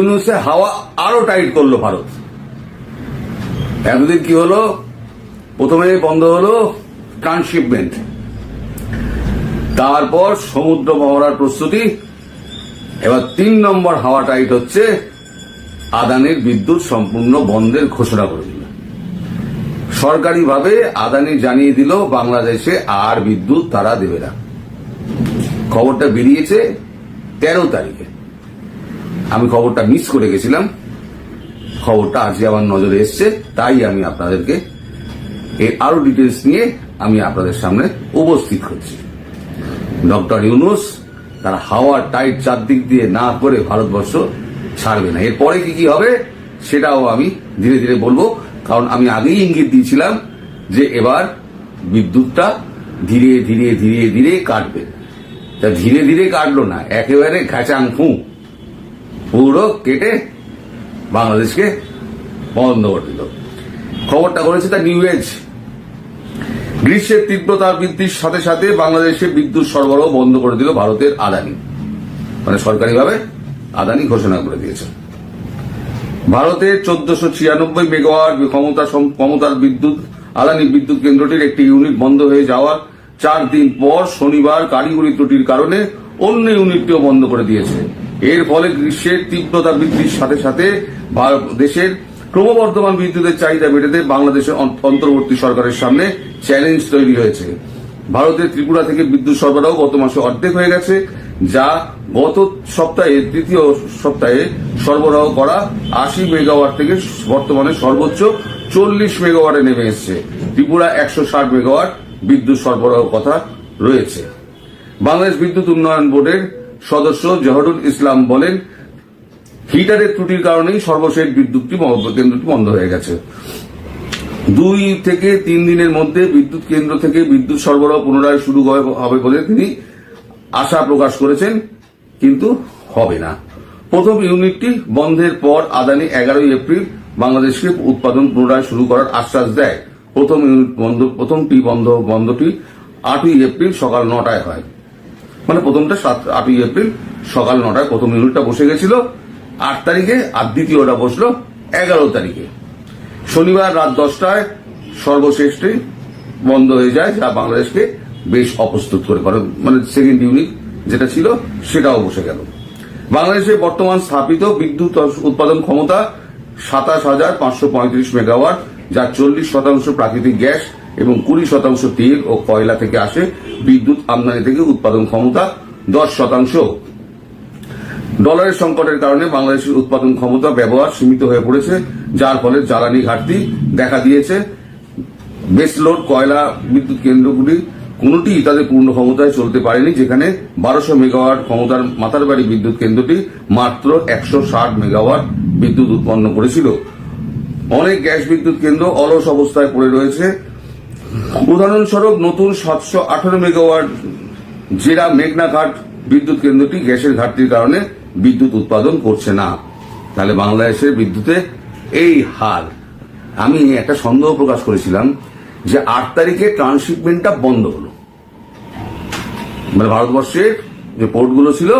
ইউনুসে হাওয়া আরও টাইট করল ভারত। এতদিন কি হলো? প্রথমে বন্ধ হলো ট্রান্সশিপমেন্ট। তারপর সমুদ্র মহড়ার প্রস্তুতি। এবার তিন নম্বর হাওয়া টাইট হচ্ছে আদানির বিদ্যুৎ সম্পূর্ণ বন্ধের ঘোষণা করে দিল। সরকারিভাবে আদানি জানিয়ে দিল, বাংলাদেশে আর বিদ্যুৎ তারা দেবে না। খবরটা বেরিয়েছে তেরো তারিখে। আমি খবরটা মিস করে গেছিলাম। খবরটা আজকে আমার নজরে এসছে, তাই আমি আপনাদেরকে এর আরও ডিটেলস নিয়ে আমি আপনাদের সামনে উপস্থিত করছি। ডক্টর ইউনুস, তার হাওয়া টাইট চারদিক দিয়ে না করে ভারতবর্ষ ছাড়বে না। এরপরে কি কি হবে সেটাও আমি ধীরে ধীরে বলব। কারণ আমি আগেই ইঙ্গিত দিয়েছিলাম যে এবার বিদ্যুৎটা ধীরে ধীরে ধীরে ধীরে কাটবে। তা ধীরে ধীরে কাটলো না, একেবারে ঘ্যাচাং ফু পুরো কেটে বাংলাদেশকে বন্ধ করে দিল। খবরটা করেছে তার নিউ এজ গ্রীষ্মের তীব্রতা বৃদ্ধির সাথে সাথে বাংলাদেশে বিদ্যুৎ সরবরাহ বন্ধ করে দিল ভারতের আদানি। মানে সরকারিভাবে আদানি ঘোষণা করে দিয়েছে। ভারতে চোদ্দশো ছিয়ানব্বই মেগাওয়াট ক্ষমতা ক্ষমতার বিদ্যুৎ আদানি বিদ্যুৎ কেন্দ্রটির একটি ইউনিট বন্ধ হয়ে যাওয়ার চার দিন পর শনিবার কারিগরি ত্রুটির কারণে অন্য ইউনিটটিও বন্ধ করে দিয়েছে। এর ফলে গ্রীষ্মের তীব্রতা বৃদ্ধির সাথে সাথে দেশের ক্রমবর্ধমান বিদ্যুতের চাহিদা বেড়েতে বাংলাদেশের অন- অন্তর্বর্তী সরকারের সামনে চ্যালেঞ্জ তৈরি হয়েছে। ভারতের ত্রিপুরা থেকে বিদ্যুৎ সরবরাহ গত মাসে অর্ধেক হয়ে গেছে, যা গত সপ্তাহে, তৃতীয় সপ্তাহে সরবরাহ করা আশি মেগাওয়াট থেকে বর্তমানে সর্বোচ্চ চল্লিশ মেগাওয়াটে নেমে এসেছে। ত্রিপুরা একশো ষাট মেগাওয়াট বিদ্যুৎ সরবরাহ কথা রয়েছে। বাংলাদেশ বিদ্যুৎ উন্নয়ন বোর্ডের সদস্য জহরুল ইসলাম বলেন, হিটারের ত্রুটির কারণেই সর্বশেষ বিদ্যুৎটি কেন্দ্রটি বন্ধ হয়ে গেছে। দুই থেকে তিন দিনের মধ্যে বিদ্যুৎ কেন্দ্র থেকে বিদ্যুৎ সরবরাহ পুনরায় শুরু হবে বলে তিনি আশা প্রকাশ করেছেন, কিন্তু হবে না। প্রথম ইউনিটটি বন্ধের পর আদানি এগারোই এপ্রিল বাংলাদেশকে উৎপাদন পুনরায় শুরু করার আশ্বাস দেয়। প্রথম ইউনিট বন্ধ, প্রথমটি বন্ধ, বন্ধটি আটই এপ্রিল সকাল নটায় হয়। মানে প্রথমটা সাত, আটই এপ্রিল, সকাল নটায় প্রথম ইউনিটটা বসে গেছিল। আট তারিখে আর দ্বিতীয়টা বসল এগারো তারিখে। শনিবার রাত দশটায় সর্বশেষটি বন্ধ হয়ে যায়, যা বাংলাদেশকে বেশ অপ্রস্তুত করে পারে মানে সেকেন্ড ইউনিট যেটা ছিল, সেটাও বসে গেল। বাংলাদেশে বর্তমান স্থাপিত বিদ্যুৎ উৎপাদন ক্ষমতা সাতাশ হাজার পাঁচশো পঁয়ত্রিশ মেগাওয়াট যার চল্লিশ শতাংশ প্রাকৃতিক গ্যাস এবং কুড়ি শতাংশ তেল ও কয়লা থেকে আসে বিদ্যুৎ আমদানি থেকে উৎপাদন ক্ষমতা দশ শতাংশ। ডলারের সংকটের কারণে বাংলাদেশের উৎপাদন ক্ষমতা ব্যবহার সীমিত হয়ে পড়েছে, যার ফলে জ্বালানি ঘাটতি দেখা দিয়েছে। বেসলোড কয়লা বিদ্যুৎ কেন্দ্রগুলি কোনটি তাদের পূর্ণ ক্ষমতায় চলতে পারেনি, যেখানে বারোশো মেগাওয়াট ক্ষমতার মাতারবাড়ি বিদ্যুৎ কেন্দ্রটি মাত্র একশো ষাট মেগাওয়াট বিদ্যুৎ উৎপন্ন করেছিল। অনেক গ্যাস বিদ্যুৎ কেন্দ্র অলস অবস্থায় পড়ে রয়েছে উদাহরণস্বরূপ, নতুন সাতশো আঠারো মেগাওয়াট জেরা মেঘনাঘাট বিদ্যুৎ কেন্দ্রটি গ্যাসের ঘাটতির কারণে বিদ্যুৎ উৎপাদন করছে না। তাহলে বাংলাদেশের বিদ্যুতে এই হাল আমি একটা সন্দেহ প্রকাশ করেছিলাম যে আট তারিখে ট্রান্সশিপমেন্টটা বন্ধ হলো। মানে ভারতবর্ষের যে পোর্টগুলো ছিল,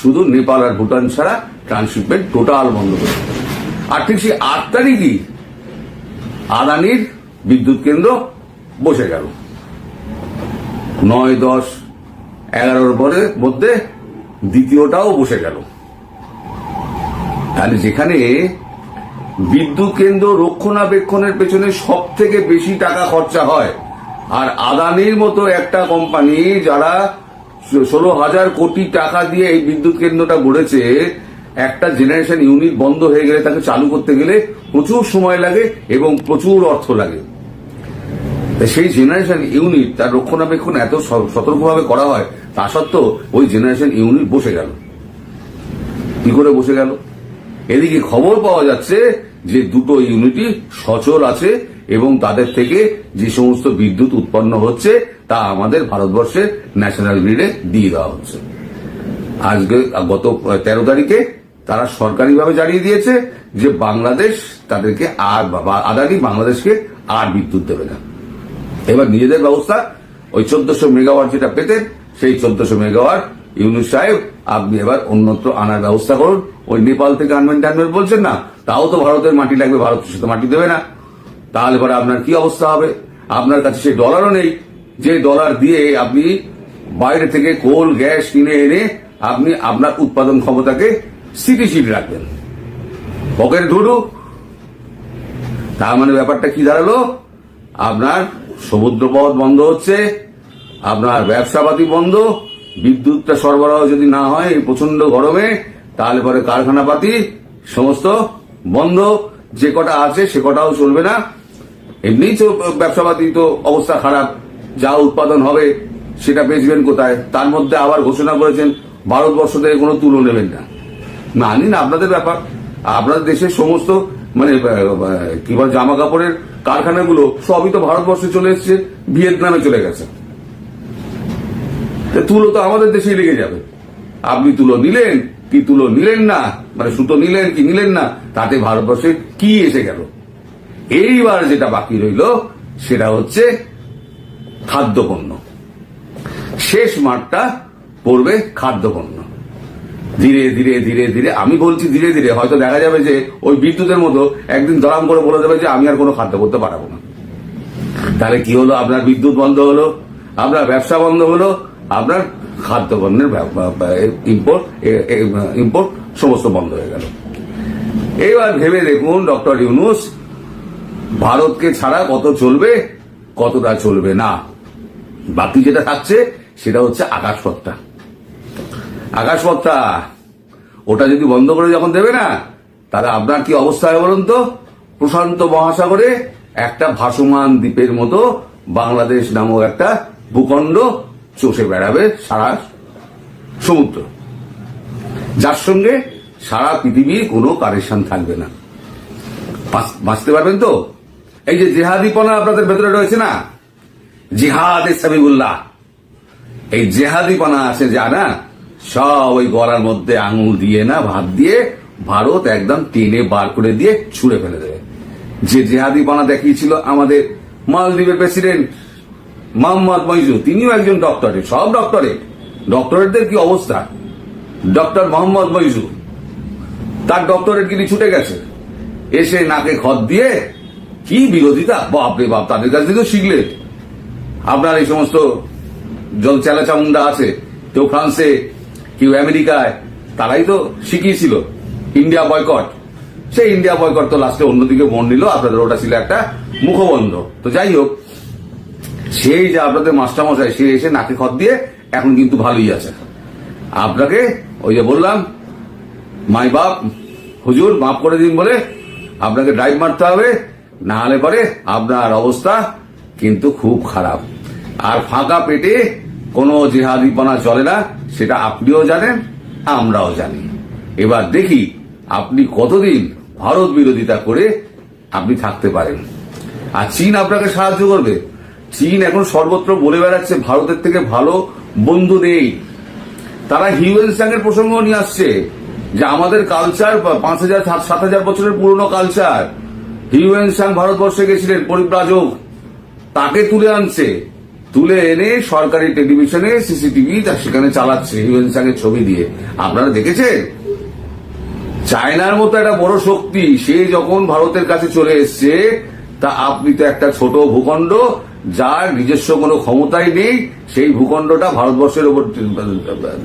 শুধু নেপাল আর ভুটান ছাড়া ট্রান্সশিপমেন্ট টোটাল বন্ধ দিল। আর ঠিক সেই আট তারিখই আদানির বিদ্যুৎ কেন্দ্র বসে গেল। নয়, দশ, এগারোর পরে, মধ্যে দ্বিতীয়টাও বসে গেল। তাহলে যেখানে বিদ্যুৎ কেন্দ্র রক্ষণাবেক্ষণের পেছনে সব থেকে বেশি টাকা খরচা হয়, আর আদানির মতো একটা কোম্পানি যারা ষোলো হাজার কোটি টাকা দিয়ে এই বিদ্যুৎ কেন্দ্রটা গড়েছে, একটা জেনারেশন ইউনিট বন্ধ হয়ে গেলে তাকে চালু করতে গেলে প্রচুর সময় লাগে এবং প্রচুর অর্থ লাগে। সেই জেনারেশন ইউনিট তার রক্ষণাবেক্ষণ এত সতর্কভাবে করা হয়, তা সত্ত্বেও ওই জেনারেশন ইউনিট বসে গেল। কি করে বসে গেল? এদিকে খবর পাওয়া যাচ্ছে যে দুটো ইউনিটই সচল আছে এবং তাদের থেকে যে সমস্ত বিদ্যুৎ উৎপন্ন হচ্ছে, তা আমাদের ভারতবর্ষের ন্যাশনাল গ্রিডে দিয়ে দেওয়া হচ্ছে। আজকে, গত তেরো তারিখে তারা সরকারিভাবে জানিয়ে দিয়েছে যে বাংলাদেশ তাদেরকে আর আদানি বাংলাদেশকে আর বিদ্যুৎ দেবে না। এবার নিজেদের ব্যবস্থা, ওই চোদ্দশো মেগাওয়াট যেটা পেতেন, সেই চোদ্দশো মেগাওয়াট ইউনিট সাহেব, আপনি এবার অন্যত্র আনার ব্যবস্থা করুন। ওই নেপাল থেকে আনবেন টানবেন বলছেন না? তাও তো ভারতের মাটি লাগবে, ভারত সে তো মাটি দেবে না। তাহলে পরে আপনার কি অবস্থা হবে? আপনার কাছে সেই ডলারও নেই। যে ডলার দিয়ে আপনি বাইরে থেকে কোল গ্যাস কিনে এনে আপনি আপনার উৎপাদন ক্ষমতাকে স্থিতিশীল রাখবেন। পকেট ঢুডু তার মানে ব্যাপারটা কি দাঁড়াল? আপনার সমুদ্রপথ বন্ধ হচ্ছে, আপনার ব্যবসাপাতি বন্ধ, বিদ্যুৎটা সরবরাহ যদি না হয় এই প্রচণ্ড গরমে, তাহলে পরে কারখানাপাতি সমস্ত বন্ধ, যে কটা আছে সে কটাও চলবে না। এমনি ব্যবসাপাতি তো অবস্থা খারাপ, যা উৎপাদন হবে সেটা বেচবেন কোথায়? তার মধ্যে আবার ঘোষণা করেছেন, ভারতবর্ষ থেকে কোনো তুলো নেবেন না। না নিন আপনাদের ব্যাপার, আপনাদের দেশের সমস্ত মানে কি বল জামা কাপড়ের কারখানাগুলো সবই তো ভারতবর্ষে চলে এসছে, ভিয়েতনামে চলে গেছে। তুলো তো আমাদের দেশেই লেগে যাবে। আপনি তুলো নিলেন, কি তুলো নিলেন না? মানে সুতো নিলেন কি নিলেন না? তাতে ভারতবর্ষে কি এসে গেল? এইবার যেটা বাকি রইল, সেটা হচ্ছে খাদ্যপণ্য। শেষ মাঠটা পড়বে খাদ্যপণ্য। ধীরে ধীরে ধীরে ধীরে, আমি বলছি ধীরে ধীরে, হয়তো দেখা যাবে যে ওই বিদ্যুতের মতো একদিন দরাম করে বলে দেবে যে আমি আর কোনো খাদ্য করতে পারব না। তাহলে কি হলো? আপনার বিদ্যুৎ বন্ধ হলো, আপনার ব্যবসা বন্ধ হলো, আপনার খাদ্যপণ্যের ইম্পোর্ট ইম্পোর্ট সমস্ত বন্ধ হয়ে গেল। এবার ভেবে দেখুন, ডক্টর ইউনুস, ভারতকে ছাড়া কত চলবে, কতটা চলবে না? বাকি যেটা থাকছে, সেটা হচ্ছে আকাশপথটা। আকাশপথটা, ওটা যদি বন্ধ করে যখন দেবে না, তাহলে আপনার কি অবস্থা হবে বলুন তো? প্রশান্ত মহাসাগরে একটা ভাসমান দ্বীপের মতো বাংলাদেশ নামক একটা ভূখণ্ড চষে বেড়াবে সারা সমুদ্র। যার সঙ্গে সারা পৃথিবীর কোনো কানেকশন থাকবে না। বাঁচ- বাঁচতে পারবেন তো? এই যে জেহাদিপনা আপনাদের ভেতরে রয়েছে না? জিহাদ সাবিবুল্লাহ। এই জেহাদিপনা আছে যা না সব ওই গলার মধ্যে আঙুল দিয়ে না, ভাত দিয়ে ভারত একদম টেনে বার করে দিয়ে ছুঁড়ে ফেলে দেবে। যে জেহাদি বানা দেখিয়েছিল আমাদের মালদ্বীপের প্রেসিডেন্ট, মোহাম্মদ মইজু তিনিও একজন ডক্টরেট, সব ডক্টরেট। ডক্টরেটদের কি অবস্থা? ডক্টর মোহাম্মদ মইজু তার ডক্টরেট কিন্তু ছুটে গেছে। এসে নাকে খত দিয়ে কি বিরোধিতা? বাপ রে বাপ, তাদের কাছ থেকে শিখলে আপনার এই সমস্ত জল চেলা চামুন্ডা আছে কেউ ফ্রান্সে কেউ আমেরিকায়, তারাই তো শিখিয়েছিল ইন্ডিয়া বয়কট। সেই ইন্ডিয়া বয়কট তো লাস্টে অন্যদিকে মন নিল, আপনাদের ওটা ছিল একটা মুখবন্ধ। তো যাই হোক, সেই যে আপনাদের মাস্টারমশাই, সে এসে নাকে খত দিয়ে এখন কিন্তু ভালোই আছে। আপনাকে ওই যে বললাম, মাই বাপ, হুজুর, মাফ করে দিন বলে আপনাকে ড্রাইভ মারতে হবে, না হলে পরে আপনার অবস্থা কিন্তু খুব খারাপ। আর ফাঁকা পেটে কোনো জেহাদিপনা চলে না, সেটা আপনিও জানেন, আমরাও জানি। এবার দেখি আপনি কতদিন ভারত বিরোধিতা করে আপনি থাকতে পারেন। আর চীন আপনাকে সাহায্য করবে। চীন এখন সর্বত্র বলে বেড়াচ্ছে, ভারতের থেকে ভালো বন্ধু নেই। তারা হিউয়েন স্যাংয়ের প্রসঙ্গ নিয়ে আসছে, যে আমাদের কালচার পাঁচ হাজার, সাত হাজার বছরের পুরনো কালচার হিউয়েন স্যাং ভারতবর্ষে গেছিলেন, পরিব্রাজক। তাকে তুলে আনছে। তুলে এনে সরকারি টেলিভিশনে, সিসিটিভি সেখানে চালাচ্ছে, হিউয়েন স্যাং এর ছবি দিয়ে। আপনারা দেখেছেন? চায়নার মতো একটা বড় শক্তি, সে যখন ভারতের কাছে চলে এসছে, তা আপনি তো একটা ছোট ভূখণ্ড, যার নিজস্ব কোনো ক্ষমতাই নেই, সেই ভূখণ্ডটা ভারতবর্ষের ওপর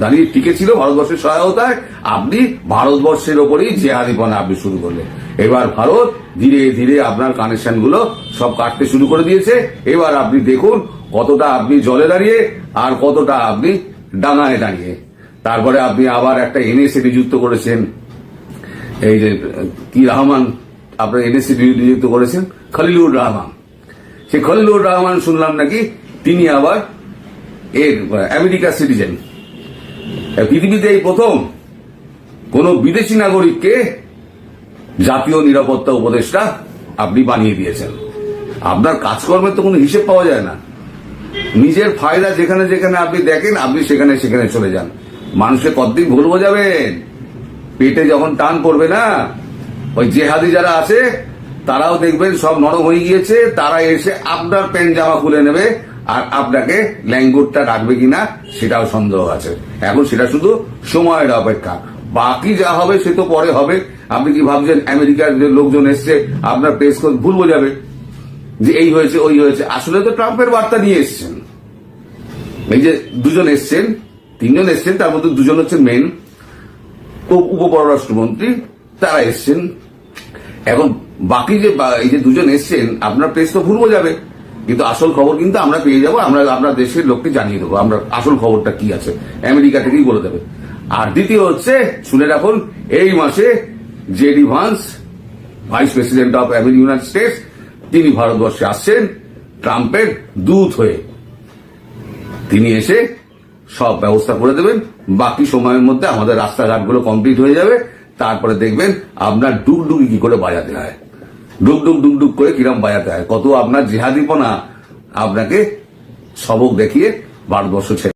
দাঁড়িয়ে টিকে ছিল, ভারতবর্ষের সহায়তায়। আপনি ভারতবর্ষের ওপরেই জেহাদিপনা আপনি শুরু করলেন। এবার ভারত ধীরে ধীরে আপনার কানেকশনগুলো সব কাটতে শুরু করে দিয়েছে। এবার আপনি দেখুন কতটা আপনি জলে দাঁড়িয়ে আর কতটা আপনি ডাঙায় দাঁড়িয়ে। তারপরে আপনি আবার একটা এনএসএ নিযুক্ত করেছেন। এই যে, কি রহমান, আপনার এনএসসি নিযুক্ত করেছেন? খলিলুর রহমান। সে খলিলুর রহমান শুনলাম নাকি? তিনি আবার এর আমেরিকা সিটিজেন পৃথিবীতে এই প্রথম কোন বিদেশি নাগরিককে জাতীয় নিরাপত্তা উপদেষ্টা আপনি বানিয়ে দিয়েছেন। আপনার কাজকর্মের তো কোনো হিসেব পাওয়া যায় না। নিজের ফায়দা যেখানে যেখানে আপনি দেখেন, আপনি সেখানে সেখানে চলে যান। মানুষকে কতদিন ভুল বোঝাবেন? পেটে যখন টান পড়বে না, ওই জেহাদি যারা আছে, তারাও দেখবেন সব নরম হয়ে গিয়েছে, তারা এসে আপনার প্যান্ট জামা খুলে নেবে আর আপনাকে ল্যাঙ্গুরটা রাখবে কিনা সেটাও সন্দেহ আছে। এখন সেটা শুধু সময়ের অপেক্ষা। বাকি যা হবে সে তো পরে হবে। আপনি কি ভাবছেন আমেরিকার যে লোকজন এসছে, আপনার প্রেস ভুল বোঝাবে? যে এই হয়েছে, ওই হয়েছে। আসলে তো ট্রাম্পের বার্তা নিয়ে এসছেন। এই যে দুজন এসছেন, তিনজন এসছেন, তার মধ্যে দুজন হচ্ছেন মেন উপপররাষ্ট্রমন্ত্রী, তারা এসছেন। এখন বাকি যে এই যে দুজন এসছেন, আপনার প্রেস তো ভুল বোঝাবে। কিন্তু আসল খবর কিন্তু আমরা পেয়ে যাব, আমরা আপনার দেশের লোককে জানিয়ে দেবো, আমরা আসল খবরটা কি আছে, আমেরিকা থেকেই বলে দেবে। আর দ্বিতীয় হচ্ছে, শুনে রাখুন, এই মাসে JD Vance vice president of United States তিনি ভারতবর্ষে আসছেন, ট্রাম্পের দূত হয়ে। তিনি এসে সব ব্যবস্থা করে দেবেন, বাকি সময়ের মধ্যে আমাদের রাস্তাঘাটগুলো কমপ্লিট হয়ে যাবে, তারপরে দেখবেন আপনার ডুগডুগি কি করে বাজাতে হয়। ডুগডুগ ডুগডুগ করে কিরম বাজাতে হয়, কত আপনার জেহাদিপনা আপনাকে সবক দেখিয়ে ভারতবর্ষ ছেড়ে